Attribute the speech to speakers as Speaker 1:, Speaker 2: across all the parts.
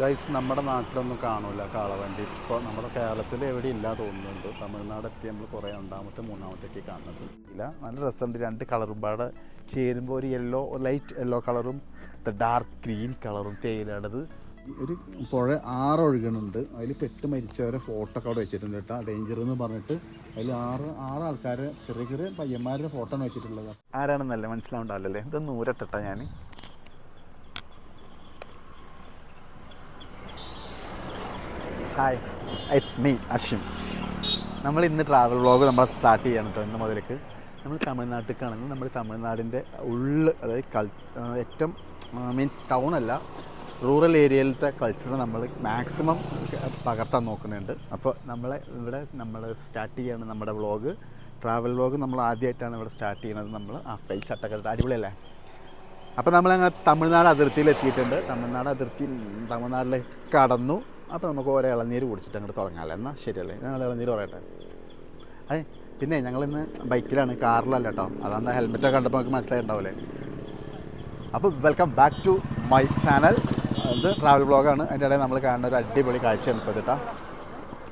Speaker 1: Guys നമ്മുടെ നാട്ടിലൊന്നും കാണൂല കാളവണ്ടി. ഇപ്പോൾ നമ്മുടെ കേരളത്തിൽ എവിടെ ഇല്ല തോന്നുന്നുണ്ട്. തമിഴ്നാട് എത്തി നമ്മൾ കുറേ രണ്ടാമത്തെ മൂന്നാമത്തേക്ക് കാണുന്നത്. ഇല്ല നല്ല രസമുണ്ട്. രണ്ട് കളറും പാടെ ചേരുമ്പോൾ ഒരു യെല്ലോ ലൈറ്റ് യെല്ലോ കളറും ഡാർക്ക് ഗ്രീൻ കളറും തേയിലയുടേത്. ഒരു പുഴ ആറൊഴുകണുണ്ട് അതിൽ പെട്ട് മരിച്ചവരെ ഫോട്ടോ ഒക്കെ അവിടെ വെച്ചിട്ടുണ്ട് കേട്ടോ. ഡേഞ്ചർ എന്ന് പറഞ്ഞിട്ട് അതിൽ ആറ് ആറ് ആൾക്കാരെ ചെറിയ ചെറിയ പയ്യന്മാരുടെ ഫോട്ടോ ആണ് വെച്ചിട്ടുള്ളത്. ആരാണെന്നല്ല മനസ്സിലാവുണ്ടാവില്ലല്ലേ? ഇതൊന്ന് ഊരട്ടെട്ടാ ഞാൻ ഹായ് ഇറ്റ്സ് മീ അഷിം നമ്മൾ ഇന്ന് ട്രാവൽ വ്ളോഗ് നമ്മൾ സ്റ്റാർട്ട് ചെയ്യണം കേട്ടോ ഇന്ന് മുതലേക്ക് നമ്മൾ തമിഴ്നാട്ടിലേക്കാണെങ്കിൽ നമ്മൾ തമിഴ്നാടിന്റെ ഉള്ളിൽ അതായത് കൾ ഏറ്റവും മീൻസ് ടൗൺ അല്ല റൂറൽ ഏരിയയിലത്തെ കൾച്ചർ നമ്മൾ മാക്സിമം പകർത്താൻ നോക്കുന്നുണ്ട്. അപ്പോൾ നമ്മളെ ഇവിടെ നമ്മൾ സ്റ്റാർട്ട് ചെയ്യാണ് നമ്മുടെ വ്ളോഗ് ട്രാവൽ വ്ളോഗ് നമ്മൾ ആദ്യമായിട്ടാണ് ഇവിടെ സ്റ്റാർട്ട് ചെയ്യുന്നത് നമ്മൾ. ആ ഫ്ലൈ ഷട്ടൊക്കെ അടിപൊളിയല്ലേ? അപ്പോൾ നമ്മളങ്ങനെ തമിഴ്നാട് അതിർത്തിയിൽ എത്തിയിട്ടുണ്ട് തമിഴ്നാട് അതിർത്തി തമിഴ്നാട്ടിലേക്ക് കടന്നു. അപ്പോൾ നമുക്ക് ഓരോ ഇളനീര് കുടിച്ചിട്ട് അങ്ങോട്ട് തുടങ്ങാമല്ലോ എന്നാൽ ശരിയല്ലേ ഞങ്ങൾ ഇളനീര് പറയട്ടെ. അതെ പിന്നെ ഞങ്ങളിന്ന് ബൈക്കിലാണ് കാറിലല്ല കേട്ടോ അതാണ് ഹെൽമെറ്റൊക്കെ കണ്ടപ്പോൾ നമുക്ക് മനസ്സിലായിട്ടുണ്ടാവില്ലേ അപ്പോൾ welcome back to my channel ഇത് ട്രാവൽ ബ്ലോഗാണ് അതിന്റെ ഇടയിൽ നമ്മൾ കാണുന്ന ഒരു അടിപൊളി കാഴ്ചയാണ് ഇപ്പോൾ കേട്ടോ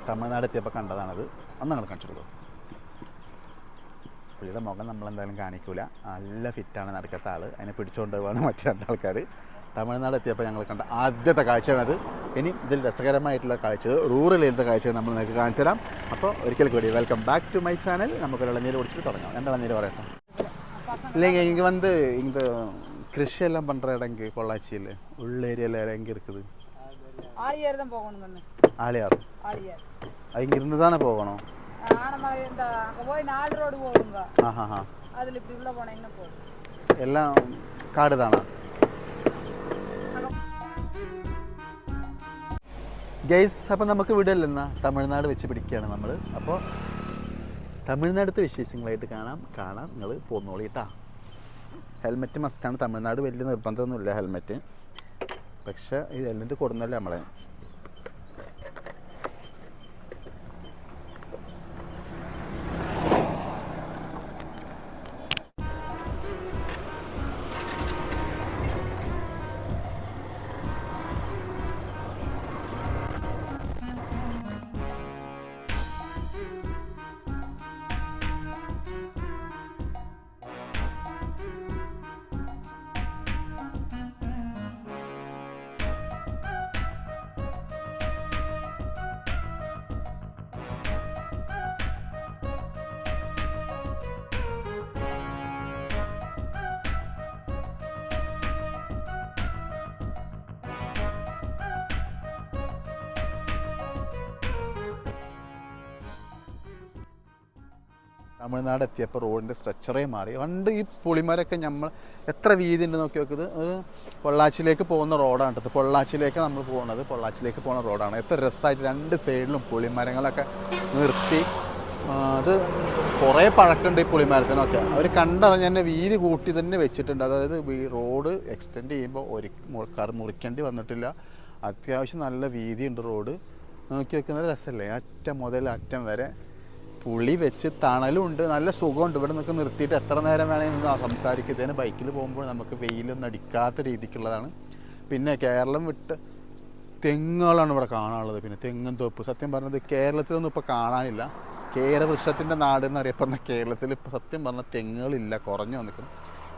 Speaker 1: തമിഴ്നാട് എത്തിയപ്പോൾ കണ്ടതാണത്. അന്ന് ഞങ്ങൾ കാണിച്ചു കൊടുക്കും. പുള്ളിയുടെ മുഖം നമ്മളെന്തായാലും കാണിക്കൂല. നല്ല ഫിറ്റാണ് നടക്കത്ത ആൾ അതിനെ പിടിച്ചുകൊണ്ട് പോവാണ് മറ്റു രണ്ടാൾക്കാർ തമിഴ്നാട് എത്തിയപ്പോൾ ഞങ്ങൾ കണ്ട ആദ്യത്തെ കാഴ്ചയാണത് ഇനി ഇതിൽ രസകരമായിട്ടുള്ള കാഴ്ചകൾ റൂറൽ ഏരിയത്തെ കാഴ്ചകൾ നമ്മൾ നിങ്ങൾക്ക് കാണിച്ചു തരാം അപ്പോൾ ഒരിക്കൽ കൂടി welcome back to my channel നമുക്ക് ഇളനീര് കുടിച്ചിട്ട് തുടങ്ങാം എന്താ ഇളനീര് പറയട്ടെ இல்லைங்க இங்கே வந்து இந்த கிருஷியெல்லாம் பண்ணுற இடங்கு பொள்ளாச்சியில் உள்ள ஏரியாவில் எங்கே இருக்குது
Speaker 2: ஆழியார் தான் போகணும் கண்ணு
Speaker 1: ஆலியார்
Speaker 2: ஆழியார்
Speaker 1: அது இங்கே இருந்து தானே போகணும்
Speaker 2: ஆனமலை இந்த அங்கே போய் நாலு ரோடு போகுங்க
Speaker 1: ஆஹா ஹா
Speaker 2: அதில் இப்படி உள்ளே போனீங்கன்னா போதும்
Speaker 1: எல்லாம் காடு தானா ഗൈസ് അപ്പോൾ നമുക്ക് വിടല്ലെന്നാ തമിഴ്നാട് വെച്ച് പിടിക്കുകയാണ് നമ്മൾ അപ്പോൾ തമിഴ്നാടത്തെ വിശേഷങ്ങളായിട്ട് കാണാം. കാണാം. നിങ്ങൾ പോന്നോളി കേട്ടാ ഹെൽമെറ്റ് മസ്റ്റാണ് തമിഴ്നാട് വലിയ നിർബന്ധമൊന്നുമില്ല ഹെൽമെറ്റ്. പക്ഷേ ഈ ഹെൽമെറ്റ് കൊടുന്നല്ലേ നമ്മളെ? തമിഴ്നാട് എത്തിയപ്പോൾ റോഡിന്റെ സ്ട്രക്ചറേ മാറി. പണ്ട് ഈ പുളിമരൊക്കെ നമ്മൾ എത്ര വീതി ഉണ്ട് നോക്കി നോക്കിയത് പൊള്ളാച്ചിയിലേക്ക് പോകുന്ന റോഡാണ് കേട്ടത് പൊള്ളാച്ചിയിലേക്ക് നമ്മൾ പോകുന്നത്. പൊള്ളാച്ചിയിലേക്ക് പോകുന്ന റോഡാണ്. എത്ര രസമായിട്ട് രണ്ട് സൈഡിലും പുളിമരങ്ങളൊക്കെ നിർത്തി. അത് കുറേ പഴക്കമുണ്ട് ഈ പുളിമരത്തിനൊക്കെ. അവർ കണ്ടറിഞ്ഞ് തന്നെ വീതി കൂട്ടി തന്നെ വെച്ചിട്ടുണ്ട്. അതായത് ഈ റോഡ് എക്സ്റ്റെൻഡ് ചെയ്യുമ്പോൾ ഒരു മുറിക്കേണ്ടി വന്നിട്ടില്ല. അത്യാവശ്യം നല്ല വീതിയുണ്ട് റോഡ്. നോക്കി വെക്കുന്നത് രസമല്ലേ? അറ്റം മുതൽ അറ്റം വരെ പുളി വെച്ച് തണലും ഉണ്ട് നല്ല സുഖമുണ്ട്. ഇവിടെ നിൽക്കുന്ന നിർത്തിയിട്ട് എത്ര നേരം വേണമെങ്കിൽ സംസാരിക്കുന്നതിന് ബൈക്കിൽ പോകുമ്പോൾ നമുക്ക് വെയിലൊന്നും അടിക്കാത്ത രീതിക്കുള്ളതാണ്. പിന്നെ കേരളം വിട്ട് തെങ്ങുകളാണ് ഇവിടെ കാണാനുള്ളത്. പിന്നെ തെങ്ങും തോപ്പ്. സത്യം പറഞ്ഞത് കേരളത്തിലൊന്നും ഇപ്പോൾ കാണാനില്ല. കേരവൃക്ഷത്തിന്റെ നാട് എന്നറിയപ്പെടുന്ന കേരളത്തിൽ ഇപ്പോൾ സത്യം പറഞ്ഞാൽ തെങ്ങുകളില്ല. കുറഞ്ഞു വന്നിരിക്കുന്നത്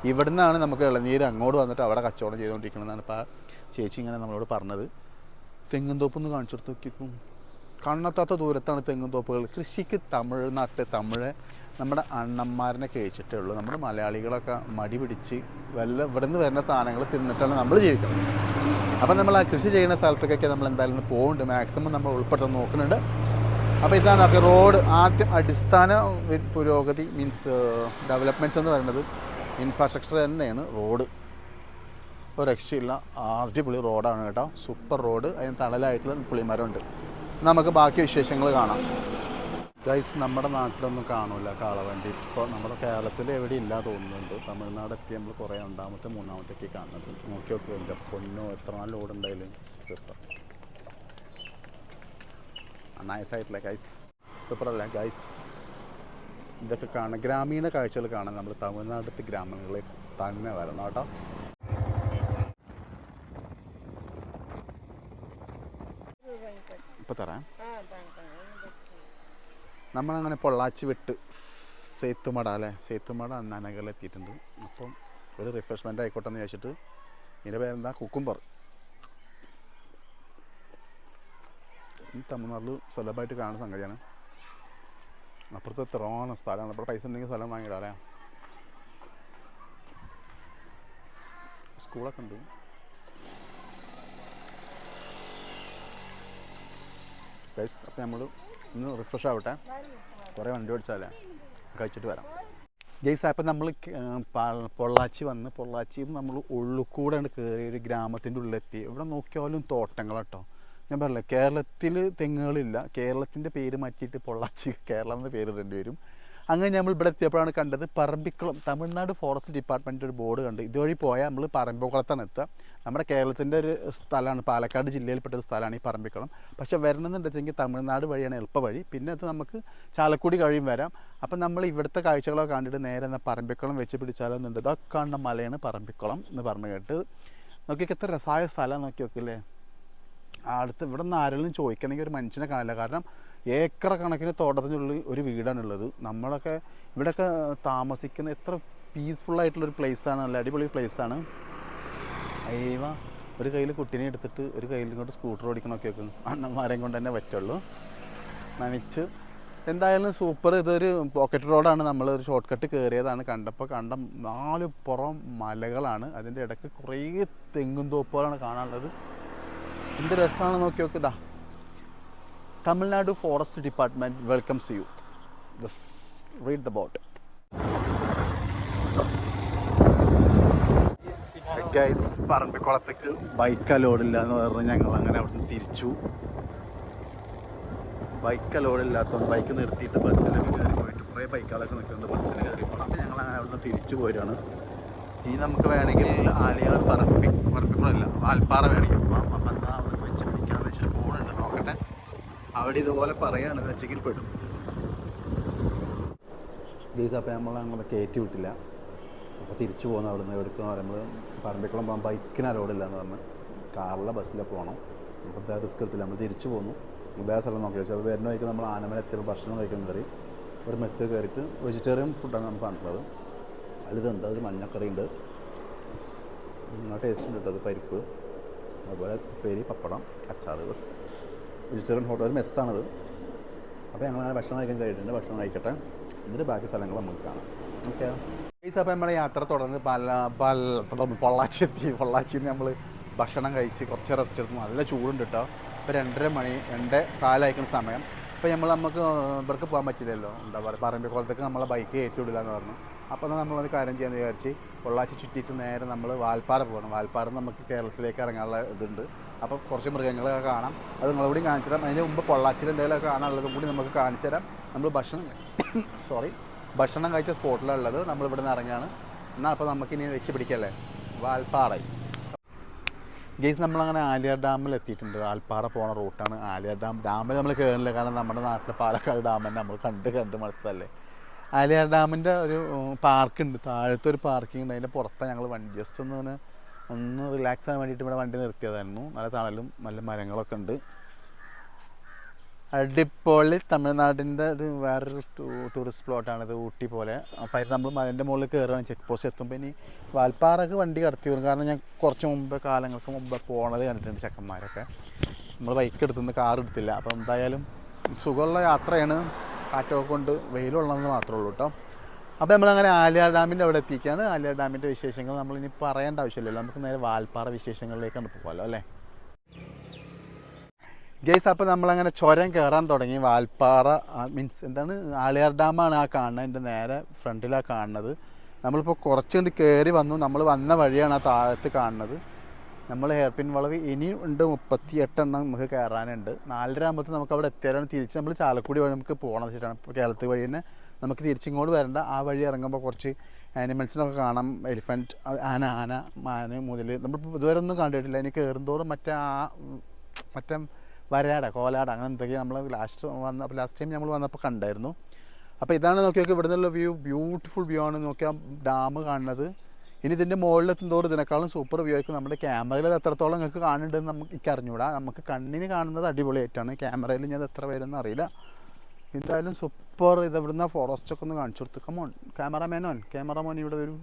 Speaker 1: ഇവിടെ നിന്നാണ് നമുക്ക് ഇളനീര് അങ്ങോട്ട് വന്നിട്ട് അവിടെ കച്ചവടം ചെയ്തുകൊണ്ടിരിക്കണമെന്നാണ് ഇപ്പോൾ ചേച്ചി ഇങ്ങനെ നമ്മളോട് പറഞ്ഞത്. തെങ്ങും തോപ്പൊന്ന് കാണിച്ചു കൊടുത്ത് നോക്കിക്കും കണ്ണെത്താത്ത ദൂരത്താണ് തെങ്ങും തോപ്പുകൾ. കൃഷിക്ക് തമിഴ്നാട്ട് തമിഴ് നമ്മുടെ അണ്ണന്മാരനെ കഴിച്ചിട്ടേ ഉള്ളൂ. നമ്മുടെ മലയാളികളൊക്കെ മടി പിടിച്ച് വല്ല ഇവിടെ നിന്ന് വരുന്ന സാധനങ്ങൾ തിന്നിട്ടാണ് നമ്മൾ ജീവിക്കുന്നത്. അപ്പം നമ്മൾ ആ കൃഷി ചെയ്യുന്ന സ്ഥലത്തേക്കൊക്കെ നമ്മൾ എന്തായാലും പോകുന്നുണ്ട് മാക്സിമം നമ്മൾ ഉൾപ്പെടുത്താൻ നോക്കുന്നുണ്ട്. അപ്പോൾ ഇതാണ് ഒക്കെ റോഡ് ആദ്യം അടിസ്ഥാന പുരോഗതി മീൻസ് ഡെവലപ്മെന്റ്സ് എന്ന് പറയുന്നത് ഇൻഫ്രാസ്ട്രക്ചർ തന്നെയാണ് റോഡ് ഒരു രക്ഷയില്ല. അടിപൊളി റോഡാണ് കേട്ടോ. സൂപ്പർ റോഡ് അതിന് തണലായിട്ടുള്ള പുളിമരമുണ്ട് നമുക്ക് ബാക്കി വിശേഷങ്ങൾ കാണാം. ഗൈസ് നമ്മുടെ നാട്ടിലൊന്നും കാണൂല കാളവണ്ടി. ഇപ്പോൾ നമ്മുടെ കേരളത്തിൽ എവിടെ ഇല്ല തോന്നുന്നുണ്ട്. തമിഴ്നാട് എത്തി നമ്മൾ കുറേ രണ്ടാമത്തെ മൂന്നാമത്തേക്ക് കാണുന്നത് നോക്കി നോക്കി എന്റെ പൊന്നോ എത്ര നാല് ലോഡ് ഉണ്ടായാലും സൂപ്പർ നൈസായിട്ടില്ല ഗൈസ് സൂപ്പർ അല്ലേ ഗൈസ് ഇതൊക്കെ കാണാം. ഗ്രാമീണ കാഴ്ചകൾ കാണാൻ നമ്മൾ തമിഴ്നാട്ടിലത്തെ ഗ്രാമങ്ങളിൽ തന്നെ വരണം കേട്ടോ. ഇപ്പോൾ തരാം. നമ്മളങ്ങനെ പൊള്ളാച്ചി വിട്ട് സേത്തുമട അല്ലേ? സേത്തുമട നനകളിൽ എത്തിയിട്ടുണ്ട്. അപ്പം ഒരു റിഫ്രഷ്മെന്റ് ആയിക്കോട്ടെ എന്ന് ചോദിച്ചിട്ട് ഇതിന്റെ പേരെന്താ? കുക്കുംബർ. തമിഴ്നാട്ടിൽ സുലഭമായിട്ട് കാണുന്ന സംഗതിയാണ്. അപ്പുറത്ത് എത്രോണം സ്ഥലമാണ്. അപ്പോൾ പൈസ ഉണ്ടെങ്കിൽ സ്ഥലം വാങ്ങിയിടാം അല്ലേ? സ്കൂളൊക്കെ ഉണ്ട്. ഗൈസ് അപ്പോൾ നമ്മൾ ഒന്ന് റിഫ്രഷ് ആവട്ടെ. കുറേ വണ്ടി ഓടിച്ചാലേ കഴിച്ചിട്ട് വരാം. ഗൈസ് അപ്പം നമ്മൾ പൊള്ളാച്ചി വന്ന് പൊള്ളാച്ചിയിൽ നമ്മൾ ഉള്ളിക്കൂടെ കയറി ഒരു ഗ്രാമത്തിന്റെ ഉള്ളിലെത്തി. ഇവിടെ നോക്കിയാലും തോട്ടങ്ങളാട്ടോ. ഞാൻ പറഞ്ഞില്ല കേരളത്തിൽ തെങ്ങുകളില്ല. കേരളത്തിന്റെ പേര് മാറ്റിയിട്ട് പൊള്ളാച്ചി കേരളം എന്ന പേര് ഇടേണ്ടി വരും. അങ്ങനെ നമ്മൾ ഇവിടെ എത്തിയപ്പോഴാണ് കണ്ടത് പറമ്പിക്കുളം തമിഴ്നാട് ഫോറസ്റ്റ് ഡിപ്പാർട്ട്മെന്റ് ഒരു ബോർഡ് കണ്ട്. ഇതുവഴി പോയാൽ നമ്മൾ പറമ്പിക്കുളത്താണ് എത്തുക. നമ്മുടെ കേരളത്തിന്റെ ഒരു സ്ഥലമാണ് പാലക്കാട് ജില്ലയിൽപ്പെട്ട ഒരു സ്ഥലമാണ് ഈ പറമ്പിക്കുളം. പക്ഷേ വരണമെന്നുണ്ടെങ്കിൽ തമിഴ്നാട് വഴിയാണ് എളുപ്പ വഴി പിന്നെ അത് നമുക്ക് ചാലക്കുടി കഴിയും വരാം. അപ്പം നമ്മൾ ഇവിടുത്തെ കാഴ്ചകളൊക്കെ കണ്ടിട്ട് നേരെ എന്നാൽ പറമ്പിക്കുളം വെച്ച് പിടിച്ചാലെന്നുണ്ട്. ഇതൊക്കെ കാണുന്ന മലയാണ് പറമ്പിക്കുളം എന്ന് പറഞ്ഞു കേട്ട്. നോക്കിയൊക്കെ എത്ര രസമായ സ്ഥലം നോക്കി നോക്കില്ലേ അടുത്ത് ഇവിടെ നിന്ന് ആരെങ്കിലും ചോദിക്കണമെങ്കിൽ ഒരു മനുഷ്യനെ കാണില്ല കാരണം ഏക്കർ കണക്കിന് തോട്ടത്തിനുള്ളിൽ ഒരു വീടാണുള്ളത്. നമ്മളൊക്കെ ഇവിടെയൊക്കെ താമസിക്കുന്ന എത്ര പീസ്ഫുൾ ആയിട്ടുള്ളൊരു പ്ലേസാണ് നല്ല അടിപൊളി പ്ലേസാണ് അയ്യവ ഒരു കയ്യിൽ കുട്ടീനെ എടുത്തിട്ട് ഒരു കയ്യിൽ ഇങ്ങോട്ട് സ്കൂട്ടർ ഓടിക്കണമൊക്കെ വെക്കും അണ്ണന്മാരെയും കൊണ്ട് തന്നെ പറ്റുള്ളൂ. നനച്ച്. എന്തായാലും സൂപ്പർ ഇതൊരു പോക്കറ്റ് റോഡാണ് നമ്മൾ ഒരു ഷോർട്ട് കട്ട് കയറിയതാണ് കണ്ടപ്പോൾ കണ്ട നാല് പുറം മലകളാണ്. അതിന്റെ ഇടയ്ക്ക് കുറേ തെങ്ങും തോപ്പുകളാണ് കാണാനുള്ളത്. എന്ത് രസമാണ് നോക്കി നോക്കിയതാ Tamil Nadu forest department welcomes you read the boat guys പറമ്പിക്കുളത്തേക്ക് bike അലോഡില്ല എന്ന് പറഞ്ഞ് ഞങ്ങൾ അങ്ങനെ അവിടുന്ന് തിരിച്ചു. ബൈക്ക് അലോഡില്ലാത്തതുകൊണ്ട് ബൈക്ക് നിർത്തിയിട്ട് ബസ്സിലൊക്കെ കയറി പോയിട്ട് കുറേ ബൈക്കുകളൊക്കെ നിൽക്കുന്നുണ്ട് ബസ്സിൽ കയറി പോകണം ഞങ്ങൾ അങ്ങനെ അവിടുന്ന് തിരിച്ചു പോരാണ് ഇനി നമുക്ക് വേണമെങ്കിൽ ആലിയാർ പറമ്പി പറമ്പിക്കുളമല്ല വാൽപ്പാറ വേണമെങ്കിൽ പോകാം അപ്പം എന്നാൽ അവിടെ വെച്ച് പിടിക്കാമെന്ന് വെച്ചിട്ട് പോകുന്നുണ്ട് നോക്കട്ടെ അവിടെ ഇതുപോലെ പറയാണ് വെച്ചെങ്കിൽ പെടും. ഗീസ് അപ്പോൾ നമ്മൾ അങ്ങനെ കയറ്റി വിട്ടില്ല. അപ്പോൾ തിരിച്ചു പോകുന്ന അവിടെ നിന്ന് എവിടേക്ക് പറയുമ്പോൾ പറമ്പിക്കുളം പോകാൻ ബൈക്കിന് അലോഡില്ല എന്ന് പറഞ്ഞ്. കാറിലെ ബസ്സിലെ പോകണം അപ്പോഴത്തെ റിസ്ക് എടുത്തില്ല. നമ്മൾ തിരിച്ചു പോന്നു വേറെ സ്ഥലം നോക്കി വെച്ചു. അപ്പോൾ വരുന്ന വഴിക്ക് നമ്മൾ ആനമല എത്തിയപ്പോൾ ഭക്ഷണം കഴിക്കാൻ കയറി. ഒരു മെസ്സ് കയറിയിട്ട് വെജിറ്റേറിയൻ ഫുഡാണ് നമുക്ക് കണ്ടിട്ടുള്ളത് അതിലിതെന്താ ഒരു മഞ്ഞക്കറി ഉണ്ട് ടേസ്റ്റ് ഉണ്ട് കേട്ടോ. അത് പരിപ്പ്. അതുപോലെ പെരി പപ്പടം അച്ചാറ് ബസ് വെജിറ്റേറിയൻ ഹോട്ടൽ ഒരു മെസ്സാണത്. അപ്പോൾ ഞങ്ങൾ അങ്ങനെ ഭക്ഷണം കഴിക്കാൻ കഴിയിട്ടുണ്ട് ഭക്ഷണം കഴിക്കട്ടെ. എന്നിട്ട് ബാക്കി സ്ഥലങ്ങൾ നമുക്ക് കാണാം. ഓക്കെ. അപ്പോൾ നമ്മുടെ യാത്ര തുടർന്ന് പല പല പൊള്ളാച്ചി എത്തി. പൊള്ളാച്ചിയിൽ നമ്മൾ ഭക്ഷണം കഴിച്ച് കുറച്ച് റെസ്റ്റ് എടുത്തു. നല്ല ചൂടുണ്ട് കേട്ടോ ഇപ്പോൾ രണ്ടര മണി രണ്ട് കാലയക്കുന്ന സമയം. അപ്പോൾ നമ്മൾ നമുക്ക് ഇവർക്ക് പോകാൻ പറ്റില്ലല്ലോ. എന്താ പറയുക പറമ്പിക്കുളത്തേക്ക് നമ്മളെ ബൈക്ക് കയറ്റി വിടില്ല എന്ന് പറഞ്ഞു. അപ്പോൾ നമ്മൾ നമ്മളൊരു കാര്യം ചെയ്യാന്ന് വിചാരിച്ച് പൊള്ളാച്ചി ചുറ്റിയിട്ട് നേരെ നമ്മൾ വാൽപ്പാറ പോകണം. വാൽപ്പാറ നമുക്ക് കേരളത്തിലേക്ക് ഇറങ്ങാനുള്ള ഇതുണ്ട്. അപ്പോൾ കുറച്ച് മൃഗങ്ങളൊക്കെ കാണാം. അത് നിങ്ങളോടും കാണിച്ചു തരാം. അതിന് മുമ്പ് പൊള്ളാച്ചിയിൽ എന്തെങ്കിലുമൊക്കെ കാണാനുള്ളതും കൂടി നമുക്ക് കാണിച്ചു തരാം. നമ്മൾ ഭക്ഷണം സോറി ഭക്ഷണം കഴിച്ച സ്പോട്ടിലുള്ളത് നമ്മൾ ഇവിടെ നിന്ന് ഇറങ്ങുകയാണ്. എന്നാൽ അപ്പോൾ നമുക്കിനി വെച്ച് പിടിക്കല്ലേ? വാൽപ്പാറ. ഗെയ്സ് നമ്മളങ്ങനെ ആലിയാർ ഡാമിൽ എത്തിയിട്ടുണ്ട്. ആൽപ്പാറ പോണ റൂട്ടാണ് ആലിയാർ ഡാം. ഡാമിൽ നമ്മൾ കയറില്ല കാരണം നമ്മുടെ നാട്ടിലെ പാലക്കാട് ഡാം തന്നെ നമ്മൾ കണ്ട് കണ്ട് മടുത്തല്ലേ ആലിയാർ ഡാമിന്റെ ഒരു പാർക്കുണ്ട്. താഴത്തെ ഒരു പാർക്കിംഗ് ഉണ്ട്. അതിന്റെ പുറത്താണ് ഞങ്ങൾ വണ്ടി. ജസ്റ്റ് ഒന്ന് ഒന്ന് റിലാക്സ് ആകാൻ വേണ്ടിയിട്ട് ഇവിടെ വണ്ടി നിർത്തിയതായിരുന്നു. നല്ല തണലും നല്ല മരങ്ങളൊക്കെ ഉണ്ട്. അടിപൊളി തമിഴ്നാടിന്റെ ഒരു വേറൊരു ടൂറിസ്റ്റ് പ്ലോട്ടാണിത് ഊട്ടി പോലെ. അപ്പോൾ അതിന് നമ്മൾ മലന്റെ മുകളിൽ കയറുകയാണ് ചെക്ക് പോസ്റ്റ് എത്തുമ്പോൾ ഇനി വാൽപ്പാറക്ക് വണ്ടി കടത്തി വരും കാരണം ഞാൻ കുറച്ച് മുമ്പ് കാലങ്ങൾക്ക് മുമ്പ് പോണത് കണ്ടിട്ടുണ്ട് ചെക്കന്മാരൊക്കെ. നമ്മൾ ബൈക്ക് എടുത്തുനിന്ന് കാർ എടുത്തില്ല. അപ്പോൾ എന്തായാലും സുഖമുള്ള യാത്രയാണ്. കാറ്റൊക്കെ കൊണ്ട് വെയിലുള്ളതെന്ന് മാത്രമേ ഉള്ളൂ കേട്ടോ അപ്പോൾ നമ്മളങ്ങനെ ആലിയാർ ഡാമിന്റെ അവിടെ എത്തിക്കുകയാണ് ആലിയാർ ഡാമിന്റെ വിശേഷങ്ങൾ നമ്മൾ ഇനി പറയേണ്ട ആവശ്യമില്ലല്ലോ. നമുക്ക് നേരെ വാൽപ്പാറ വിശേഷങ്ങളിലേക്കാണ് പോകാമല്ലോ അല്ലേ? ഗെയ്സ് അപ്പോൾ നമ്മളങ്ങനെ ചുരം കയറാൻ തുടങ്ങി. വാൽപ്പാറ മീൻസ് എന്താണ്? ആളിയാർ ഡാമാണ് ആ കാണുന്നത്. എന്റെ നേരെ ഫ്രണ്ടിലാണ് കാണുന്നത്. നമ്മളിപ്പോൾ കുറച്ച് കണ്ട് കയറി വന്നു. നമ്മൾ വന്ന വഴിയാണ് ആ താഴത്ത് കാണുന്നത്. നമ്മൾ ഹെയർ പിൻ വളവ് ഇനിയും ഉണ്ട് മുപ്പത്തി എട്ടെണ്ണം നമുക്ക് കയറാനുണ്ട് നാലര ആകുമ്പോൾ നമുക്ക് അവിടെ എത്തിയാലാണ് തിരിച്ച് നമ്മൾ ചാലക്കുടി വഴി നമുക്ക് പോകണം വെച്ചിട്ടാണ് കേരളത്തിൽ വഴി തന്നെ നമുക്ക് തിരിച്ചിങ്ങോട്ട് വരേണ്ട. ആ വഴി ഇറങ്ങുമ്പോൾ കുറച്ച് ആനിമൽസിനൊക്കെ കാണാം. എലിഫന്റ് ആന ആന മാന് മുതൽ നമ്മളിപ്പോൾ ഇതുവരെ ഒന്നും കണ്ടിട്ടില്ല. ഇനി കയറുന്തോറും മറ്റേ ആ മറ്റേ വരാട കോലാട അങ്ങനെ എന്തൊക്കെയാണ് നമ്മൾ ലാസ്റ്റ് വന്ന അപ്പോൾ ലാസ്റ്റ് ടൈം നമ്മൾ വന്നപ്പോൾ കണ്ടായിരുന്നു. അപ്പോൾ ഇതാണ് നോക്കി നോക്കി ഇവിടെ നിന്നുള്ള വ്യൂ ബ്യൂട്ടിഫുൾ വ്യൂ ആണ് നോക്കിയാൽ ഡാം കാണുന്നത്. ഇനി ഇതിന്റെ മുകളിലെത്തും തോറും ഇതിനേക്കാളും സൂപ്പർ വ്യൂ ആയിരിക്കും നമ്മുടെ ക്യാമറയിൽ അത് എത്രത്തോളം നിങ്ങൾക്ക് കാണുന്നുണ്ടെന്ന് നമുക്ക് എനിക്ക് അറിഞ്ഞൂടാ നമുക്ക് കണ്ണിന് കാണുന്നത് അടിപൊളിയായിട്ടാണ്. ക്യാമറയിൽ ഞാൻ എത്ര പേരെന്ന് അറിയില്ല. എന്തായാലും സൂപ്പർ ഇത് ഇവിടുന്ന് ഫോറസ്റ്റ് ഒക്കെ ഒന്ന് കാണിച്ചു കൊടുത്തു. കമോൺ ക്യാമറമാനോൻ ക്യാമറമാൻ ഇവിടെ വരും.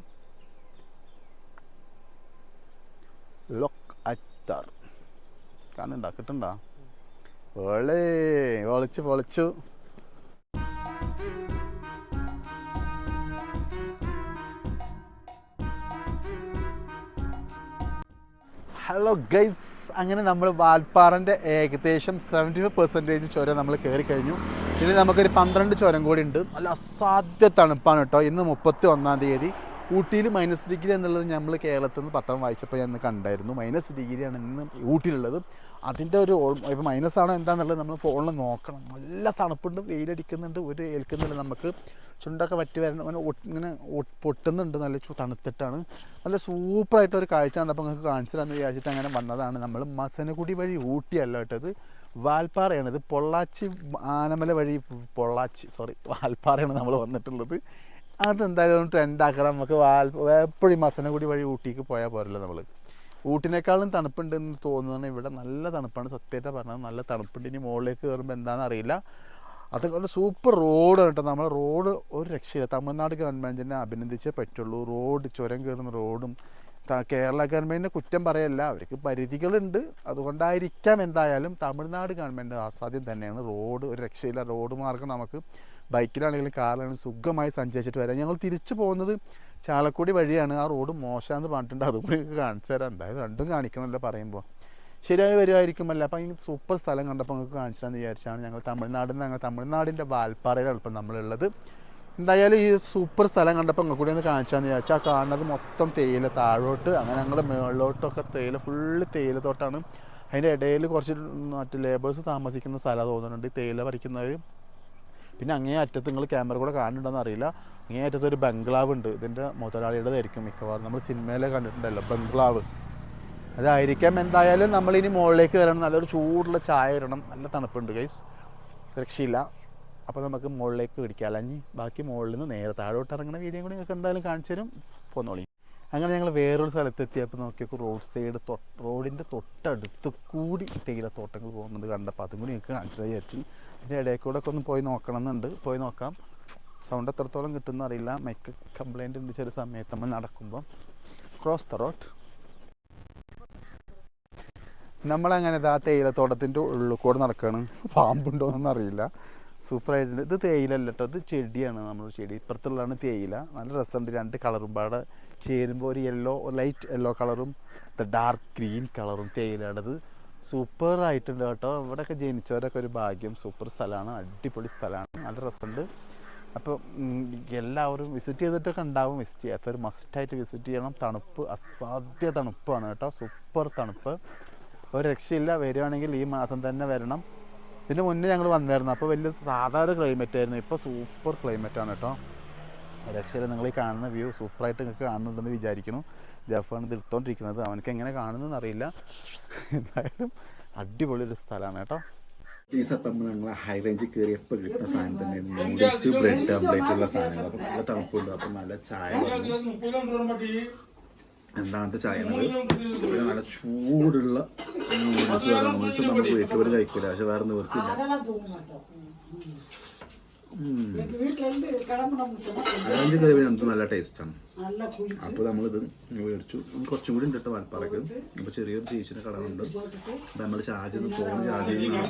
Speaker 1: ലോക്ക് അറ്റാർ കാണണ്ട കിട്ടുണ്ടോ ഓളേ പൊളിച്ചു പൊളിച്ചു. ഹലോ ഗൈസ് അങ്ങനെ നമ്മൾ വാൽപ്പാറന്റെ ഏകദേശം സെവന്റി ഫൈവ് പെർസെന്റേജ് ചുരം നമ്മൾ കയറി കഴിഞ്ഞു. ഇനി നമുക്കൊരു പന്ത്രണ്ട് ചുരം കൂടി ഉണ്ട്. നല്ല അസാധ്യ തണുപ്പാണ് കേട്ടോ. ഇന്ന് മുപ്പത്തി ഒന്നാം തീയതി. ഊട്ടിയിൽ മൈനസ് ഡിഗ്രി എന്നുള്ളത് നമ്മൾ കേരളത്തിൽ നിന്ന് പത്രം വായിച്ചപ്പോൾ ഞാൻ കണ്ടായിരുന്നു. മൈനസ് ഡിഗ്രിയാണ് ഇന്ന് ഊട്ടിയിലുള്ളത്. അതിന്റെ ഒരു ഇപ്പോൾ മൈനസ് ആണോ എന്താണെന്നുള്ളത് നമ്മൾ ഫോണിൽ നോക്കണം. നല്ല തണുപ്പുണ്ട് വെയിലടിക്കുന്നുണ്ട് ഒരു ഏൽക്കുന്നില്ല നമുക്ക്. ചുണ്ടൊക്കെ വറ്റി വരണം അങ്ങനെ ഇങ്ങനെ പൊട്ടുന്നുണ്ട് നല്ല തണുത്തിട്ടാണ്. നല്ല സൂപ്പറായിട്ട് ഒരു കാഴ്ച അപ്പോൾ നിങ്ങൾക്ക് കാണിച്ചു തരാമെന്ന് വിചാരിച്ചിട്ട് അങ്ങനെ വന്നതാണ് നമ്മൾ മസനഗുടി വഴി ഊട്ടിയല്ല കേട്ടത് വാൽപ്പാറയാണ് ഇത്. പൊള്ളാച്ചി ആനമല വഴി പൊള്ളാച്ചി സോറി വാൽപ്പാറയാണ് നമ്മൾ വന്നിട്ടുള്ളത്. അതെന്തായാലും ട്രെൻഡാക്കണം നമുക്ക് എപ്പോഴും കൂടി വഴി ഊട്ടിക്ക് പോയാൽ പോരല്ലോ നമ്മൾ ഊട്ടിനേക്കാളും തണുപ്പുണ്ടെന്ന് തോന്നുന്നത് ഇവിടെ നല്ല തണുപ്പാണ്. സത്യമായിട്ട് പറഞ്ഞത്. നല്ല തണുപ്പുണ്ട്. ഇനി മുകളിലേക്ക് കയറുമ്പോൾ എന്താണെന്ന് അറിയില്ല. അതൊക്കെ സൂപ്പർ റോഡ് കേട്ടോ. നമ്മൾ റോഡ് ഒരു രക്ഷയില്ല. തമിഴ്നാട് ഗവൺമെന്റിനെ അഭിനന്ദിച്ചേ പറ്റുള്ളൂ. റോഡ് ചുരം കയറുന്ന റോഡും കേരള ഗവൺമെന്റിനെ കുറ്റം പറയല്ല. അവർക്ക് പരിധികളുണ്ട്. അതുകൊണ്ടായിരിക്കാം എന്തായാലും തമിഴ്നാട് ഗവൺമെന്റ് ആസാദ്യം തന്നെയാണ്. റോഡ് ഒരു രക്ഷയില്ല. റോഡ് മാർഗം നമുക്ക് ബൈക്കിലാണെങ്കിലും കാറിലാണെങ്കിലും സുഖമായി സഞ്ചരിച്ചിട്ട് വരാം. ഞങ്ങൾ തിരിച്ചു പോകുന്നത് ചാലക്കുടി വഴിയാണ്. ആ റോഡ് മോശമാണെന്ന് പറഞ്ഞിട്ടുണ്ട്. അതും കാണിച്ചു തരാം. എന്തായാലും രണ്ടും കാണിക്കണമല്ലോ പറയുമ്പോൾ ശരിയായി വരുമായിരിക്കുമല്ല. അപ്പം ഈ സൂപ്പർ സ്ഥലം കണ്ടപ്പോൾ നിങ്ങൾക്ക് കാണിച്ചാന്ന് വിചാരിച്ചാണ് ഞങ്ങൾ തമിഴ്നാടിൽ നിന്ന് ഞങ്ങൾ തമിഴ്നാടിന്റെ വാൽപ്പാറയിലാണ് ഇപ്പം നമ്മളുള്ളത്. എന്തായാലും ഈ സൂപ്പർ സ്ഥലം കണ്ടപ്പോൾ നിങ്ങൾക്ക് കൂടി ഒന്ന് കാണിച്ചാന്ന് വിചാരിച്ചാൽ കാണുന്നത് മൊത്തം തേയില താഴോട്ട് അങ്ങനെ ഞങ്ങൾ മുകളിലോട്ടൊക്കെ തേയില ഫുള്ള് തേയില തോട്ടാണ്. അതിന്റെ ഇടയിൽ കുറച്ച് മറ്റു ലേബേഴ്സ് താമസിക്കുന്ന സ്ഥലം തോന്നുന്നുണ്ട്. തേയില പറിക്കുന്നവർ പിന്നെ അങ്ങേ അറ്റത്ത് നിങ്ങൾ ക്യാമറ കൂടെ കാണുന്നുണ്ടോന്ന് അറിയില്ല. അങ്ങേ അറ്റത്ത് ഒരു ബംഗ്ലാവ് ഉണ്ട്. ഇതിന്റെ മുതലാളിയുടേതായിരിക്കും മിക്കവാറും. നമ്മൾ സിനിമയിലെ കണ്ടിട്ടുണ്ടല്ലോ ബംഗ്ലാവ്. അതായിരിക്കാം എന്തായാലും നമ്മളിനി മുകളിലേക്ക് കയറണം നല്ലൊരു ചൂടുള്ള ചായ ഇടണം. നല്ല തണുപ്പുണ്ട് ഗൈസ് രക്ഷയില്ല. അപ്പോൾ നമുക്ക് മുകളിലേക്ക് പിടിക്കാം അല്ലെങ്കിൽ ബാക്കി മുകളിൽ നിന്ന് നേരെ താഴോട്ട് ഇറങ്ങുന്ന വീഡിയോ കൂടി നിങ്ങൾക്ക് എന്തായാലും കാണിച്ചു തരും. പോന്നോളി. അങ്ങനെ ഞങ്ങൾ വേറൊരു സ്ഥലത്തെത്തിയപ്പോൾ നോക്കിയപ്പോൾ റോഡ് സൈഡ് റോഡിന്റെ തൊട്ടടുത്ത് കൂടി തേയിലത്തോട്ടങ്ങൾ പോകുന്നത് കണ്ടപ്പോൾ അതും കൂടി നിങ്ങൾക്ക് കാണിച്ചു വിചാരിച്ചു. അതിന്റെ ഇടയിൽ കൂടെ ഒക്കെ ഒന്ന് പോയി നോക്കണം എന്നുണ്ട് പോയി നോക്കാം. സൗണ്ട് എത്രത്തോളം കിട്ടുമെന്ന് അറിയില്ല. മൈക്ക് കംപ്ലൈന്റ് ഉണ്ട് ചില സമയത്ത് നമ്മൾ നടക്കുമ്പം. ക്രോസ് ദ റോഡ് നമ്മളങ്ങനെ ഇതാ തേയിലത്തോട്ടത്തിന്റെ ഉള്ളിൽ കൂടെ നടക്കുകയാണ് പാമ്പുണ്ടോയെന്നൊന്നും അറിയില്ല. സൂപ്പറായിട്ടുണ്ട്. ഇത് തേയിലല്ല കേട്ടോ ഇത് ചെടിയാണ് നമ്മൾ ചെടി. ഇപ്പുറത്തുള്ളതാണ് തേയില. നല്ല രസമുണ്ട്. രണ്ട് കളറും. പാടെ ചേരുമ്പോൾ ഒരു യെല്ലോ ലൈറ്റ് യെല്ലോ കളറും. ഡാർക്ക് ഗ്രീൻ കളറും തേയിലയുടേത് സൂപ്പർ ആയിട്ടുണ്ട് കേട്ടോ. ഇവിടെയൊക്കെ ജനിച്ചവരൊക്കെ ഒരു ഭാഗ്യം. സൂപ്പർ സ്ഥലമാണ് അടിപൊളി സ്ഥലമാണ്. നല്ല രസമുണ്ട്. അപ്പോൾ എല്ലാവരും വിസിറ്റ് ചെയ്തിട്ടൊക്കെ ഉണ്ടാവും. വിസിറ്റ് ചെയ്യാത്തവർ മസ്റ്റായിട്ട് വിസിറ്റ് ചെയ്യണം. തണുപ്പ് അസാധ്യ തണുപ്പാണ് കേട്ടോ. സൂപ്പർ തണുപ്പ്. ഒരു രക്ഷയില്ല. വരികയാണെങ്കിൽ ഈ മാസം തന്നെ വരണം. ഇതിന് മുന്നേ ഞങ്ങൾ വന്നായിരുന്നു. അപ്പോൾ വലിയ സാധാരണ ക്ലൈമറ്റ് ആയിരുന്നു. ഇപ്പോൾ സൂപ്പർ ക്ലൈമറ്റ് ആണ് കേട്ടോ. രക്ഷയില്ല. നിങ്ങൾ ഈ കാണുന്ന വ്യൂ സൂപ്പറായിട്ട് നിങ്ങൾക്ക് കാണുന്നുണ്ടെന്ന് വിചാരിക്കുന്നു. ജഫാണ് ഇത് എടുത്തോണ്ടിരിക്കുന്നത്. അവനക്ക് എങ്ങനെ കാണുന്നതെന്ന് അറിയില്ല. എന്തായാലും അടിപൊളി ഒരു സ്ഥലമാണ് കേട്ടോ.
Speaker 3: ഈ സപ്പം ഞങ്ങൾ ഹൈ റേഞ്ചിൽ കയറിയപ്പോൾ കിട്ടുന്ന സാധനം തന്നെയാണ്. നൂഡിൽസ് ബ്രെഡ് ഓംലേറ്റ് ഉള്ള സാധനങ്ങൾ അപ്പം നല്ല തണുപ്പുണ്ട്. അപ്പം നല്ല ചായ രണ്ടാമത്തെ ചായ പിന്നെ നല്ല ചൂടുള്ള നൂഡിൽസ് നൂഡിൽസ് നമുക്ക് വീട്ടിൽ കഴിക്കില്ല. പക്ഷെ വേറെ നിവർത്തില്ല ഹൈറേഞ്ച് കറി നമുക്ക്. നല്ല ടേസ്റ്റാണ് അപ്പോൾ നമ്മളിത് മേടിച്ചു. കുറച്ചും കൂടി ഉണ്ട് കേട്ടോ വാൽപ്പാറക്ക് അപ്പോൾ ചെറിയൊരു ചേച്ചിന്റെ കടമുണ്ട്. അപ്പോൾ നമ്മൾ ചാർജ് ചെയ്ത് ഫോൺ ചാർജ് ചെയ്യുന്ന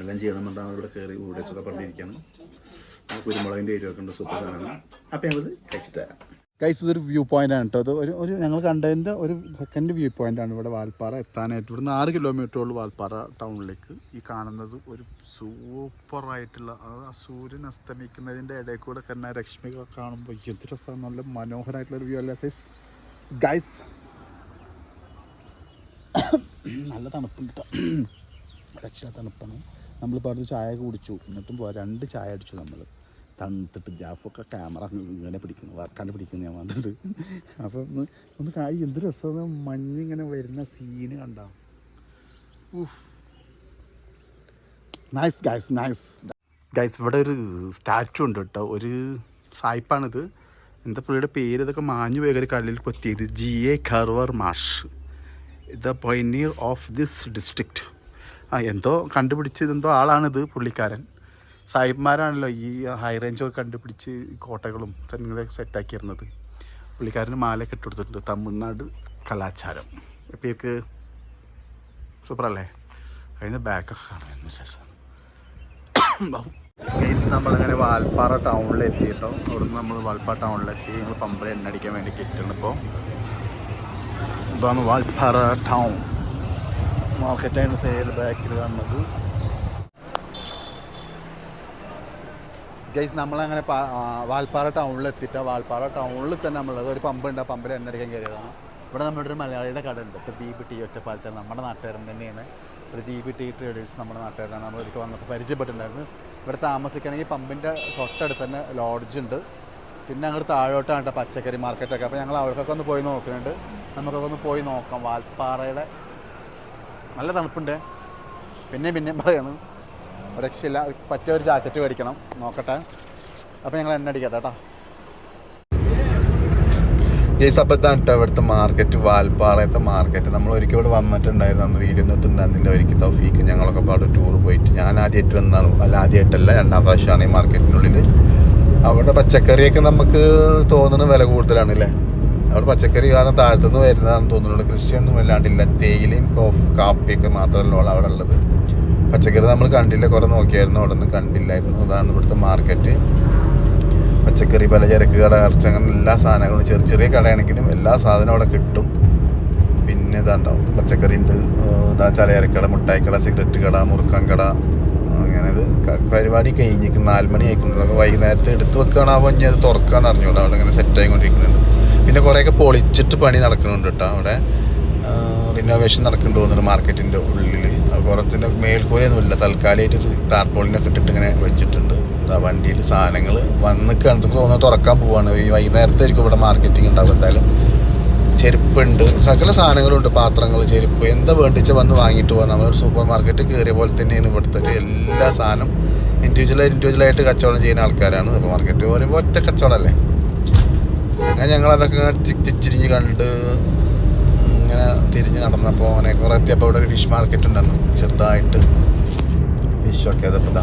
Speaker 3: എല്ലാം ചെയ്യണം പറഞ്ഞാൽ ഇവിടെ കയറി ഊടിച്ചൊക്കെ പറഞ്ഞിരിക്കുകയാണ്. കുരുമുളകിന്റെ എരിവൊക്കെ ഉണ്ട് സൂപ്പർ സാധനമാണ്. അപ്പോൾ ഞങ്ങളിത് കഴിച്ചിട്ട് തരാം
Speaker 1: ഗൈസ് ഇതൊരു വ്യൂ പോയിന്റ് ആണ് കേട്ടോ. അത് ഒരു ഒരു ഞങ്ങൾ കണ്ടതിന്റെ ഒരു സെക്കൻഡ് വ്യൂ പോയിന്റ് ആണ് ഇവിടെ വാൽപ്പാറ എത്താനായിട്ട്. ഇവിടുന്ന് ആറ് കിലോമീറ്ററുള്ള വാൽപ്പാറ ടൗണിലേക്ക് ഈ കാണുന്നത് ഒരു സൂപ്പറായിട്ടുള്ള ആ സൂര്യൻ അസ്തമിക്കുന്നതിന്റെ ഇടയിൽ കൂടെ തന്നെ രശ്മികൾ കാണുമ്പോൾ എന്ത് രസമാണ് നല്ല മനോഹരമായിട്ടുള്ള ഒരു വ്യൂ അല്ലേ സൈസ് ഗൈസ് നല്ല തണുപ്പുണ്ട് കേട്ടോ. രക്ഷ തണുപ്പാണ്. നമ്മൾ അടുത്ത് ചായ കുടിച്ചു. എന്നിട്ടും രണ്ട് ചായ അടിച്ചു നമ്മൾ തണുത്തിട്ട് ജാഫൊക്കെ ക്യാമറ ഇങ്ങനെ പിടിക്കുന്നു. വർക്കാണ്ട് പിടിക്കുന്നു ഞാൻ വന്നിട്ട് അപ്പോൾ ഒന്ന് ഒന്ന് കായി എന്ത് രസമാണ് മഞ്ഞിങ്ങനെ വരുന്ന സീന് കണ്ട? നൈസ് ഗൈസ് നൈസ് ഗൈസ് ഇവിടെ ഒരു സ്റ്റാച്ചു ഉണ്ട് കേട്ടോ. ഒരു സായിപ്പാണിത്. എന്താ പുള്ളിയുടെ പേര്? ഇതൊക്കെ മാഞ്ഞു വേഗം കല്ലിൽ കൊത്തിയത്. ജി എ ഖർവർ മാഷ്. The pioneer of this district ആ എന്തോ കണ്ടുപിടിച്ചത് എന്തോ ആളാണിത് പുള്ളിക്കാരൻ. സാഹിബ്മാരാണല്ലോ ഈ ഹൈ റേഞ്ചൊക്കെ കണ്ടുപിടിച്ച് കോട്ടകളും തെങ്ങുകളൊക്കെ സെറ്റാക്കിയിരുന്നത് പുള്ളിക്കാരന് മാലയൊക്കെ ഇട്ടെടുത്തിട്ടുണ്ട് തമിഴ്നാട് കലാചാരം. പേർക്ക് സൂപ്പറല്ലേ? കഴിഞ്ഞ ബാക്കൊക്കെ കാണാൻ രസമാണ് നമ്മളങ്ങനെ വാൽപ്പാറ ടൗണിൽ എത്തി കേട്ടോ അവിടുന്ന് നമ്മൾ വാൽപ്പാറ ടൗണിലെത്തി ഞങ്ങൾ പമ്പര എണ്ണ അടിക്കാൻ വേണ്ടി കിട്ടുന്നു ഇപ്പോൾ ഇതാണ് വാൽപ്പാറ ടൗൺ മാർക്കറ്റ് മാർക്കറ്റാണ് സൈഡ് ബാക്കിൽ കാണുന്നത് ഗൈസ് നമ്മളങ്ങനെ വാൽപ്പാറ ടൗണിൽ എത്തിയിട്ട് വാൽപ്പാറ ടൗണിൽ തന്നെ നമ്മൾ ഒരു പമ്പ് ഉണ്ട്. ആ പമ്പിൽ എണ്ണ അടിക്കാൻ കയറിയതാണ്. ഇവിടെ നമ്മുടെ ഒരു മലയാളിയുടെ കട ഉണ്ട് പ്രദീപ് ടി ഒറ്റപ്പാലത്ത്. നമ്മുടെ നാട്ടുകാരൻ തന്നെയാണ്. പ്രദീപ് ടി ട്രേഡേഴ്സ് നമ്മുടെ നാട്ടുകാരാണ് നമ്മൾ ഒരിക്കൽ വന്നപ്പോൾ പരിചയപ്പെട്ടിട്ടുണ്ടായിരുന്നു. ഇവിടെ താമസിക്കണമെങ്കിൽ പമ്പിന്റെ തൊട്ടടുത്ത് തന്നെ ലോഡ്ജ് ഉണ്ട്. പിന്നെ അങ്ങോട്ട് താഴോട്ടാണ് കേട്ടോ പച്ചക്കറി മാർക്കറ്റൊക്കെ അപ്പോൾ ഞങ്ങൾ അവിടേക്കൊക്കെ ഒന്ന് പോയി നോക്കുന്നുണ്ട്. നമുക്കൊക്കെ ഒന്ന് പോയി നോക്കാം. വാൽപ്പാറയുടെ നല്ല തണുപ്പുണ്ട്. പിന്നെ പിന്നെയും പറയണം. രക്ഷയില്ല. പറ്റിയ ഒരു ജാക്കറ്റ് മേടിക്കണം. നോക്കട്ടെ. അപ്പോൾ ഞങ്ങൾ എണ്ണ അടിക്കട്ടെ കേട്ടോ. ഈ സപ്പത്താണ് കേട്ടോ ഇവിടുത്തെ മാർക്കറ്റ് വാൽപ്പാറയത്തെ മാർക്കറ്റ് നമ്മൾ ഒരിക്കൽ ഇവിടെ വന്നിട്ടുണ്ടായിരുന്നു. അന്ന് വീഡിയോ ഒന്നും ഇട്ടുണ്ടായിരുന്നില്ല ഒരിക്കൽ തൗഫീക്ക് ഞങ്ങളൊക്കെ പാട് ടൂർ പോയിട്ട്. ഞാൻ ആദ്യമായിട്ട് വന്നതാണ് അല്ല ആദ്യമായിട്ടല്ല രണ്ടാം പ്രാവശ്യമാണ് ഈ മാർക്കറ്റിനുള്ളിൽ അവിടെ പച്ചക്കറിയൊക്കെ നമുക്ക് തോന്നുന്ന വില കൂടുതലാണ് അല്ലേ അവിടെ പച്ചക്കറി കാരണം താഴത്തുനിന്ന് വരുന്നതാണെന്ന് തോന്നുന്നുണ്ട്. കൃഷിയൊന്നും വല്ലാണ്ടില്ല തേയിലയും കോഫ് കാപ്പിയൊക്കെ മാത്രമല്ല അവിടെ ഉള്ളത്. പച്ചക്കറി നമ്മൾ കണ്ടില്ല കുറേ നോക്കിയായിരുന്നു. അവിടെ നിന്ന് കണ്ടില്ലായിരുന്നു. അതാണ് ഇവിടുത്തെ മാർക്കറ്റ് പച്ചക്കറി പലചരക്ക് കട ഇറച്ചി അങ്ങനെ എല്ലാ സാധനങ്ങളും ചെറിയ ചെറിയ കടയാണെങ്കിലും എല്ലാ സാധനവും അവിടെ കിട്ടും. പിന്നെ ഇതാണ്ടാവും പച്ചക്കറി ഉണ്ട്. ഇതാ ചലചരക്കട മുട്ടായിക്കട സിഗരറ്റ് കട മുറുക്കാൻ കട അങ്ങനെ ഇത് പരിപാടി കഴിഞ്ഞിരിക്കും നാല് മണി ആയിക്കുന്നത് വൈകുന്നേരത്തെ എടുത്ത് വെക്കുകയാണാവോ ഇനി അത് തുറക്കാന്ന് അറിഞ്ഞൂടാ അവിടെ ഇങ്ങനെ സെറ്റായി കൊണ്ടിരിക്കുന്നുണ്ട് പിന്നെ കുറേയൊക്കെ പൊളിച്ചിട്ട് പണി നടക്കുന്നുണ്ട് കേട്ടോ അവിടെ. റിനോവേഷൻ നടക്കുന്നുണ്ട് തോന്നുന്നുണ്ട് മാർക്കറ്റിന്റെ ഉള്ളിൽ പുറത്തിന്റെ മേൽക്കൂരയൊന്നുമില്ല. തൽക്കാലമായിട്ട് ഒരു താർപോളിനൊക്കെ ഇട്ടിട്ട് ഇങ്ങനെ വെച്ചിട്ടുണ്ട്. വണ്ടിയിൽ സാധനങ്ങൾ വന്ന് കണ്ടപ്പോൾ തോന്നുന്നു തുറക്കാൻ പോവാണ്. ഈ വൈകുന്നേരത്തെ ആയിരിക്കും ഇവിടെ മാർക്കറ്റിംഗ് ഉണ്ടാവും എന്തായാലും. ചെരുപ്പുണ്ട്. സകല സാധനങ്ങളുണ്ട്. പാത്രങ്ങൾ ചെരുപ്പ്. എന്താ വേണ്ടിച്ച വന്ന് വാങ്ങിയിട്ട് പോകാം നമ്മളൊരു സൂപ്പർ മാർക്കറ്റ് കയറിയ പോലെ തന്നെയാണ് ഇവിടുത്തെ എല്ലാ സാധനം ഇൻഡിവിജ്വൽ ഇൻഡിവിജ്വലായിട്ട് കച്ചവടം ചെയ്യുന്ന ആൾക്കാരാണ് സൂപ്പർ മാർക്കറ്റ് പറയുമ്പോൾ ഒറ്റ കച്ചവടമല്ലേ അങ്ങനെ ഞങ്ങൾ അതൊക്കെ തിരിഞ്ഞ് കണ്ട് ഇങ്ങനെ തിരിഞ്ഞ് നടന്നപ്പോൾ അങ്ങനെ കുറേ എത്തിയപ്പോൾ ഇവിടെ ഒരു ഫിഷ് മാർക്കറ്റ് ഉണ്ടെന്ന് ചെറുതായിട്ട്. ഫിഷൊക്കെ അതിപ്പോൾ ഇതാ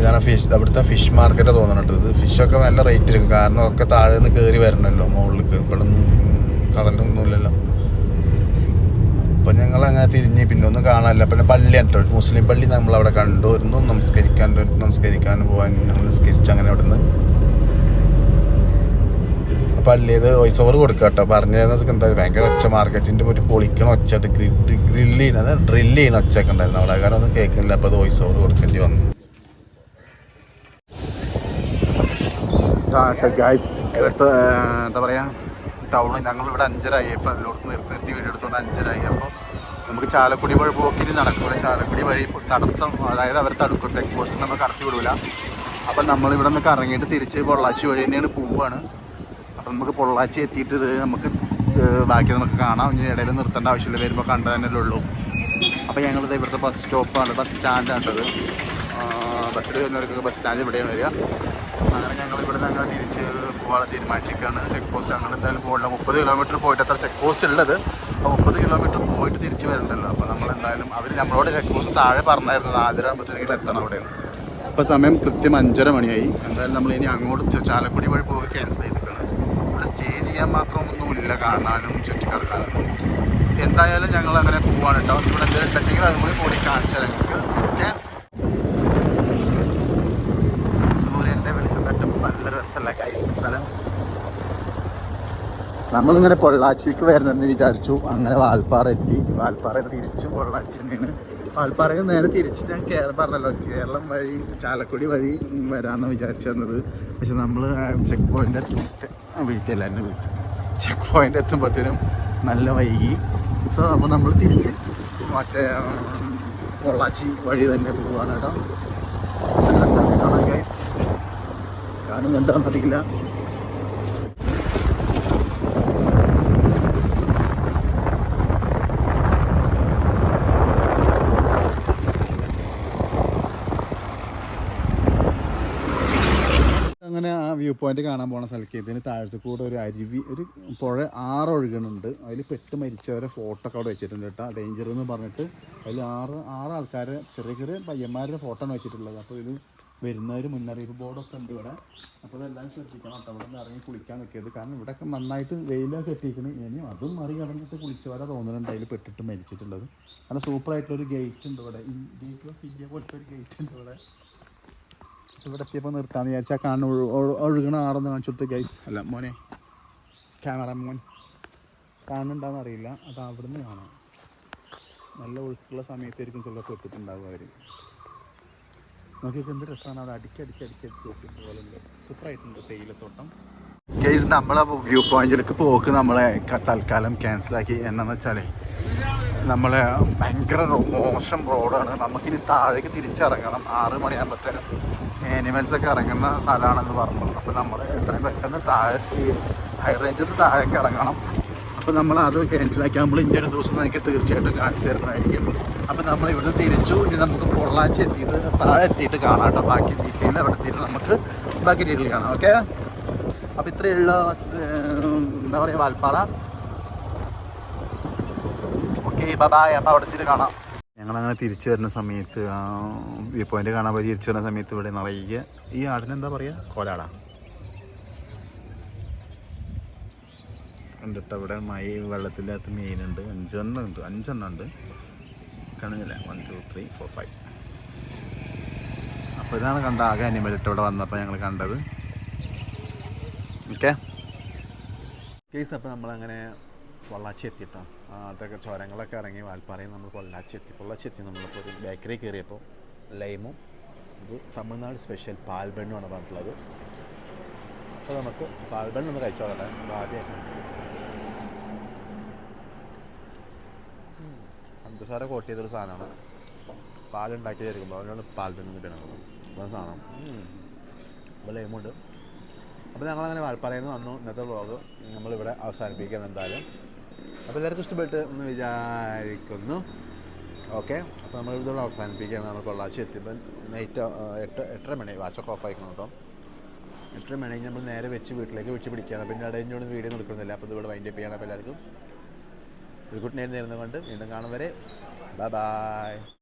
Speaker 1: ഇതാണ് ഫിഷ് അവിടുത്തെ ഫിഷ് മാർക്കറ്റ് തോന്നുന്നുണ്ട് ഇത്. ഫിഷൊക്കെ നല്ല റേറ്റ് ഇരിക്കും. കാരണം ഒക്കെ താഴെ നിന്ന് കയറി വരണമല്ലോ മുകളിലേക്ക് ഇവിടെ കടലൊന്നും ഇല്ലല്ലോ. അപ്പം ഞങ്ങൾ അങ്ങനെ തിരിഞ്ഞ്. പിന്നെ ഒന്നും കാണാനില്ല. പിന്നെ പള്ളി കണ്ടോ മുസ്ലിം പള്ളി നമ്മളവിടെ കണ്ടു. വരുന്നു നമസ്കരിക്കാൻ നമസ്കരിക്കാൻ പോകാൻ ഞങ്ങൾ നിസ്കരിച്ച് അങ്ങനെ അവിടെ നിന്ന് പള്ളിയത് വോയിസ് ഓവർ കൊടുക്കുക കേട്ടോ പറഞ്ഞത് എന്താ ഭയങ്കര ഒച്ച മാർക്കറ്റിന്റെ ഒരു പൊളിക്കണ ഒച്ച ഗ്രില്ല് ചെയ്യണത് ഡ്രില്ല് ചെയ്യണ ഒച്ചയൊക്കെ ഉണ്ടായിരുന്നു. അവിടെ കാരണം ഒന്നും കേൾക്കുന്നില്ല. അപ്പോൾ അത് വോയിസ് ഓവർ കൊടുക്കേണ്ടി വന്നു. എന്താ പറയുക ടൗണിൽ ഞങ്ങൾ ഇവിടെ അഞ്ചരായി. അപ്പോൾ അതിലോട്ട് നിർത്തി നിർത്തി വീട് എടുത്തുകൊണ്ട് അഞ്ചരായി. അപ്പോൾ നമുക്ക് ചാലക്കുടി വഴി പോക്കിന് നടക്കൂല. ചാലക്കുടി വഴി തടസ്സം അതായത് അവർ തടുക്കും. ചെക്ക് പോസ്റ്റ് നമ്മൾ കടത്തി വിടൂല. അപ്പം നമ്മളിവിടെ നിന്ന് കറങ്ങിയിട്ട് തിരിച്ച് പൊള്ളാച്ചി വഴി തന്നെയാണ് പോവുകയാണ് അപ്പം നമുക്ക് പൊള്ളാച്ചി എത്തിയിട്ട് ഇത് നമുക്ക് ബാക്കി നമുക്ക് കാണാം. ഇനി ഇടയിൽ നിർത്തേണ്ട ആവശ്യമില്ല. വരുമ്പോൾ കണ്ടു തന്നെ ഉള്ളൂ. അപ്പോൾ ഞങ്ങളിത് ഇവിടുത്തെ ബസ് സ്റ്റോപ്പാണ് ബസ് സ്റ്റാൻഡാണ് ഇത് ബസ്സിൽ വരുന്നവർക്കൊക്കെ ബസ് സ്റ്റാൻഡ് ഇവിടെയാണ് വരിക. അങ്ങനെ ഞങ്ങൾ ഇവിടെ ഞങ്ങൾ തിരിച്ച് പോകാൻ തീരുമാനിച്ചിരിക്കുകയാണ്. ചെക്ക് പോസ്റ്റ് അങ്ങനെ എന്തായാലും പോകില്ല മുപ്പത് കിലോമീറ്റർ പോയിട്ട് അത്ര ചെക്ക് പോസ്റ്റ് ഉള്ളത്. അപ്പോൾ മുപ്പത് കിലോമീറ്റർ പോയിട്ട് തിരിച്ച് വരണ്ടല്ലോ. അപ്പോൾ നമ്മൾ എന്തായാലും അവർ നമ്മളോട് ചെക്ക് പോസ്റ്റ് താഴെ പറഞ്ഞായിരുന്നു. നാലര ആകുമ്പോഴത്തേക്കും എത്തണം അവിടെ അപ്പോൾ സമയം കൃത്യം അഞ്ചര മണിയായി. എന്തായാലും നമ്മൾ ഇനി അങ്ങോട്ട് ചാലക്കുടി വഴി പോവുക ക്യാൻസൽ ചെയ്തിരിക്കുകയാണ്. ഇവിടെ സ്റ്റേ ചെയ്യാൻ മാത്രമൊന്നുമില്ല കാണാനും ചുറ്റിക്കിടക്കാനൊന്നും എന്തായാലും ഞങ്ങൾ അങ്ങനെ പോവാണ് കേട്ടോ ഇവിടെ എന്തെങ്കിലും ഉണ്ടെങ്കിൽ അതും കൂടി കൂടി കാണിച്ചാൽ ഞങ്ങൾക്ക് ഓക്കെ? സൂര്യന്റെ വെളിച്ചം തട്ടും നല്ല രസമല്ല കൈസ് സ്ഥലം നമ്മളിങ്ങനെ പൊള്ളാച്ചിക്ക് വരണമെന്ന് വിചാരിച്ചു. അങ്ങനെ വാൽപ്പാറ എത്തി. വാൽപ്പാറ തിരിച്ചു പൊള്ളാച്ചി തന്നെയാണ് വാൽപ്പാറയിൽ നേരെ തിരിച്ച് ഞാൻ കേരളം പറഞ്ഞല്ലോ. കേരളം വഴി ചാലക്കുടി വഴി വരാമെന്ന് വിചാരിച്ചു തന്നത്. പക്ഷെ നമ്മൾ ചെക്ക് പോയിന്റ് വീഴ്ത്തിയല്ല എന്റെ വീട്ടിൽ. ചെക്ക് പോയിന്റ് എത്തുമ്പോഴത്തേനും നല്ല വൈകി. സോ അപ്പോൾ നമ്മൾ തിരിച്ച് മറ്റേ പൊള്ളാച്ചി വഴി തന്നെ കേട്ടോ. നല്ല രസമാണ് കാണാൻ ഗൈസ് കാണുന്നുണ്ടോന്നറിയില്ല അങ്ങനെ നമ്മളങ്ങനെ ആ വ്യൂ പോയിന്റ് കാണാൻ പോണ സ്ഥലത്ത് ഇതിന് താഴത്തു കൂടെ ഒരു അരുവി ഒരു പുഴ ആറ് ഒഴുകുന്നുണ്ട്. അതിൽ പെട്ട് മരിച്ചവരെ ഫോട്ടോ ഒക്കെ അവിടെ വെച്ചിട്ടുണ്ട് കേട്ടോ. ഡേഞ്ചർ എന്ന് പറഞ്ഞിട്ട് അതിൽ ആറ് ആറ് ആൾക്കാരെ ചെറിയ ചെറിയ പയ്യന്മാരുടെ ഫോട്ടോ ആണ് വെച്ചിട്ടുള്ളത്. അപ്പോൾ ഇത് വരുന്നവർ മുന്നറിയിപ്പ് ബോർഡൊക്കെ ഉണ്ട് ഇവിടെ. അപ്പോൾ ഇതെല്ലാം ശ്രദ്ധിക്കണം ഇവിടെ നിന്ന് ഇറങ്ങി കുളിക്കാൻ നിൽക്കരുത് കാരണം ഇവിടെയൊക്കെ നന്നായിട്ട് വെയിലൊക്കെ എത്തിക്കണം ഇനിയും അതും മറികടന്നിട്ട് കുളിച്ചവരെ തോന്നുന്നുണ്ട് അതിൽ പെട്ടിട്ട് മരിച്ചിട്ടുള്ളത്. നല്ല സൂപ്പറായിട്ടുള്ളൊരു ഗേറ്റ് ഉണ്ട് ഇവിടെ. ഈ ഗേറ്റ് ഓഫ് ഇന്ത്യ പോലത്തെ ഒരു ഗേറ്റ് ഉണ്ട് ഇവിടെ. ഇവിടെ എത്തിയപ്പോൾ നിർത്താന്ന് വിചാരിച്ചാൽ കാണുന്ന ഒഴു- ഒഴു- ഒഴുകണ ആറൊന്ന് കാണിച്ചു കൊടുത്തു ഗൈസ് അല്ല മോനെ. ക്യാമറ മോൻ കാണുന്നുണ്ടാന്ന് അറിയില്ല. അത് അവിടുന്ന് കാണാം. നല്ല ഒഴുക്കുള്ള സമയത്തായിരിക്കും ചിലപ്പോൾ ഇട്ടിട്ടുണ്ടാവുക അവർ നോക്കിയൊക്കെ എന്ത് രസമാണ് അവിടെ. അടിക്കി അടിക്കി അടിക്കി അടിക്കി നോക്കിയിട്ട് പോലെ സൂപ്പറായിട്ടുണ്ട് തേയിലത്തോട്ടം. ഗൈസ് നമ്മളെ വ്യൂ പോയിന്റിലേക്ക് പോക്ക് നമ്മളെ തൽക്കാലം ക്യാൻസലാക്കി എന്നാന്ന് വെച്ചാലേ നമ്മളെ ഭയങ്കര മോശം റോഡാണ് നമുക്കിനി താഴേക്ക് തിരിച്ചിറങ്ങണം. ആറ് മണിയാകുമ്പോഴത്തേനും ആനിമൽസ് ഒക്കെ ഇറങ്ങുന്ന സ്ഥലമാണെന്ന് പറഞ്ഞു അപ്പോൾ നമ്മൾ എത്രയും പെട്ടെന്ന് താഴേക്ക് ഹൈ റേഞ്ചിൽ നിന്ന് താഴേക്ക് ഇറങ്ങണം. അപ്പോൾ നമ്മൾ അത് ക്യാൻസലാക്കി നമ്മൾ ഇനി ഒരു ദിവസം നിങ്ങൾക്ക് തീർച്ചയായിട്ടും കാണിച്ചു തരുന്നതായിരിക്കും. അപ്പോൾ നമ്മൾ ഇവിടുന്ന് തിരിച്ചു ഇനി നമുക്ക് പൊള്ളാച്ചി എത്തിയിട്ട് താഴെ എത്തിയിട്ട് കാണാം കേട്ടോ. ബാക്കി ഡീറ്റെയിൽ അവിടെ എത്തിയിട്ട് നമുക്ക് ബാക്കി ഡീറ്റെയിൽ കാണാം. ഓക്കെ അപ്പോൾ ഇത്രയുള്ള എന്താ പറയുക വാൽപ്പാറ. ഓക്കെ ബൈ അപ്പോൾ അവിടെ വെച്ചിട്ട് കാണാം. ഞങ്ങളങ്ങനെ തിരിച്ചു വരുന്ന സമയത്ത് വ്യൂ പോയിന്റ് കാണാൻ പോയി തിരിച്ചു വരുന്ന സമയത്ത് ഇവിടെ നിറയെ ഈ ആടിനെന്താ പറയുക കോലാടാ. കണ്ടിട്ട് അവിടെ മൈ വെള്ളത്തിന്റെ മീനുണ്ട്. അഞ്ചെണ്ണം ഉണ്ട്. അഞ്ചെണ്ണം ഉണ്ട്. കാണുന്നില്ല one two three four five അപ്പോൾ ഇതാണ് കണ്ട ആകെ അനിമൽ ഇട്ട് ഇവിടെ വന്നപ്പോൾ ഞങ്ങൾ കണ്ടത്. ഓക്കെ കേസ് അപ്പോൾ നമ്മളങ്ങനെ വള്ളാച്ചി എത്തിട്ടോ അതൊക്കെ ചുരങ്ങളൊക്കെ ഇറങ്ങി വാൽപ്പാറയിൽ നമ്മൾ പൊള്ളാച്ചി എത്തി പൊള്ളാച്ചി എത്തി നമ്മളിപ്പോൾ ഒരു ബേക്കറി കയറിയപ്പോൾ ലൈമും ഇത് തമിഴ്നാട് സ്പെഷ്യൽ പാൽബണ്ണുമാണ് പറഞ്ഞിട്ടുള്ളത്. അപ്പോൾ നമുക്ക് പാൽബണ്ണ് ഒന്ന് കഴിച്ചോളട്ടെ ആദ്യമായിട്ട് പഞ്ചസാര കോട്ട് ചെയ്തൊരു സാധനമാണ്. പാലുണ്ടാക്കി തരുമ്പോൾ അതിനാണ് പാൽബണ്ണ് പറയുന്നത് അപ്പോൾ സാധനം. അപ്പോൾ ലൈമുണ്ട് അപ്പോൾ ഞങ്ങളങ്ങനെ വാൽപ്പാറയിൽ നിന്ന് വന്നു. ഇന്നത്തെ വ്ളോഗ് നമ്മളിവിടെ അവസാനിപ്പിക്കണം എന്തായാലും. അപ്പോൾ എല്ലാവർക്കും ഇഷ്ടപ്പെട്ട് എന്ന് വിചാരിക്കുന്നു. ഓക്കെ അപ്പോൾ നമ്മൾ ഇതോടെ അവസാനിപ്പിക്കുകയാണ്. നമ്മൾ പൊള്ളാച്ചി എത്തിയപ്പോൾ നൈറ്റ് എട്ട് എട്ടര മണി. വാച്ചൊക്കെ ഓഫ് ആയിക്കണം കേട്ടോ. എട്ടര മണി നമ്മൾ നേരെ വെച്ച് വീട്ടിലേക്ക് വെച്ച് പിടിക്കുകയാണ്. പിന്നെ ഇടയിലൂടെ വീഡിയോ നിൽക്കുന്നില്ല അപ്പോൾ ഇതിവിടെ വൈൻഡപ്പ് ചെയ്യണം. അപ്പോൾ എല്ലാവർക്കും ഒരു കുട്ടി നൈറ്റ് നേരുന്നതുകൊണ്ട് വീണ്ടും കാണും വരെ. Bye bye